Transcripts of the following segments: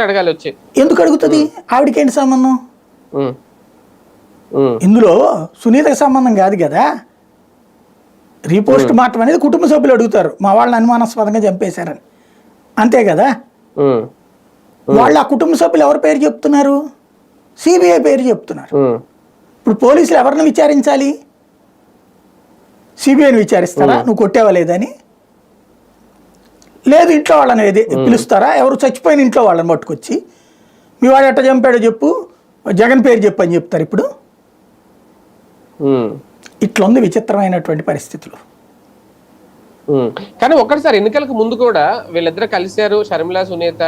అడగాలి వచ్చి. ఎందుకు అడుగుతుంది? ఆవిడకి ఏంటి సంబంధం. ఇందులో సునీతకి సంబంధం కాదు కదా? రీపోస్ట్ మార్టం అనేది కుటుంబ సభ్యులు అడుగుతారు. మా వాళ్ళని అనుమానాస్పదంగా చంపేశారని. అంతే కదా. వాళ్ళు ఆ కుటుంబ సభ్యులు ఎవరి పేరు చెప్తున్నారు? సిబిఐ పేరు చెప్తున్నారు. ఇప్పుడు పోలీసులు ఎవరిని విచారించాలి? సిబిఐని విచారిస్తారా? నువ్వు కొట్టావా లేదని లేదు ఇంట్లో వాళ్ళని ఏది పిలుస్తారా? ఎవరు చచ్చిపోయిన ఇంట్లో వాళ్ళని పట్టుకొచ్చి మీ వాడు ఎట్ట చంపాడో చెప్పు జగన్ పేరు చెప్పు అని చెప్తారు ఇప్పుడు. ఉమ్. ఇట్లా ఉంది విచిత్రమైనటువంటి పరిస్థితులు. కానీ ఒక్కటిసారి ఎన్నికలకు ముందు కూడా వీళ్ళిద్దరు కలిశారు షర్మిల సునీత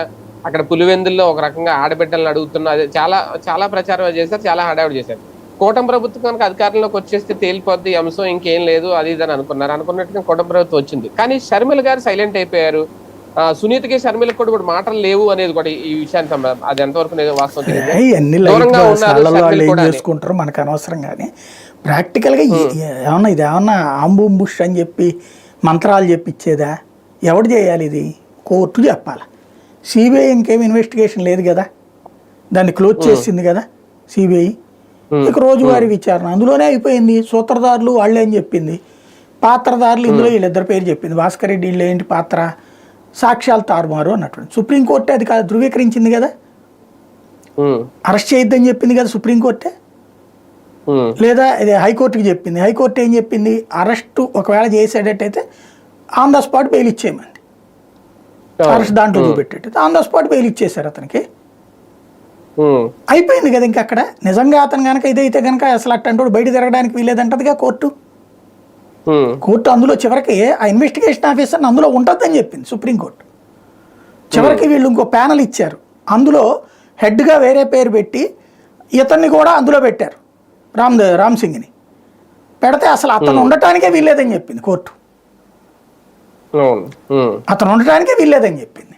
అక్కడ పులివెందుల్లో ఒక రకంగా ఆడబిడ్డలను అడుగుతున్నా అదే చాలా చాలా ప్రచారం చేశారు చాలా హడావిడి చేశారు. కూటమి ప్రభుత్వం కనుక అధికారంలోకి వచ్చేస్తే తేలిపోద్ది అంశం ఇంకేం లేదు అది ఇది అని అనుకున్నారు. అనుకున్నట్టుగా కూటమి ప్రభుత్వం వచ్చింది. కానీ షర్మిల గారు సైలెంట్ అయిపోయారు. సునీతకి షర్మిలకు కూడా ఇప్పుడు మాటలు లేవు అనేది కూడా ఈ విషయానికి సంబంధం అది ఎంతవరకు వాస్తవం. చేసుకుంటారో మనకు అనవసరం కానీ ప్రాక్టికల్గా ఏమన్నా ఇది ఏమన్నా ఆంబూం బుష్ అని చెప్పి మంత్రాలు చెప్పించేదా? ఎవడు చేయాలి ఇది? కోర్టు చెప్పాలి? సిబిఐ ఇంకేం ఇన్వెస్టిగేషన్ లేదు కదా? దాన్ని క్లోజ్ చేసింది కదా సిబిఐ? ఇక రోజువారీ విచారణ. అందులోనే అయిపోయింది. సూత్రధారులు వాళ్ళే అని చెప్పింది. పాత్రధారులు ఇందులో వీళ్ళిద్దరు పేరు చెప్పింది. భాస్కర్ రెడ్డి వీళ్ళు ఏంటి పాత్ర? సాక్ష్యాలు తారుమారు అన్నటువంటి సుప్రీంకోర్టే అది కాదు ధృవీకరించింది కదా. అరెస్ట్ చేయొద్దని చెప్పింది కదా సుప్రీంకోర్టే. లేదా ఇది హైకోర్టుకి చెప్పింది. హైకోర్టు ఏం చెప్పింది? అరెస్టు ఒకవేళ చేసేటట్టయితే ఆన్ ద స్పాట్ బెయిల్ ఇచ్చేయమంది. అరెస్ట్ దాంట్లో చూపెట్టేటైతే ఆన్ ద స్పాట్ బెయిల్ ఇచ్చేశారు అతనికి. అయిపోయింది కదా ఇంకా అక్కడ. నిజంగా అతను కనుక ఇదైతే కనుక అసలు అట్టంటోడు బయట తిరగడానికి వీలేదంటదిగా కోర్టు. కోర్టు అందులో చివరికి ఆ ఇన్వెస్టిగేషన్ ఆఫీసర్ అందులో ఉంటుందని చెప్పింది సుప్రీంకోర్టు చివరికి వీళ్ళు ఇంకో ప్యానల్ ఇచ్చారు. అందులో హెడ్గా వేరే పేరు పెట్టి ఇతన్ని కూడా అందులో పెట్టారు. రామ్ రామ్ సింగ్ని. పెడితే అసలు అతను ఉండటానికే వీల్లేదని చెప్పింది కోర్టు. అతను ఉండటానికే వీల్లేదని చెప్పింది.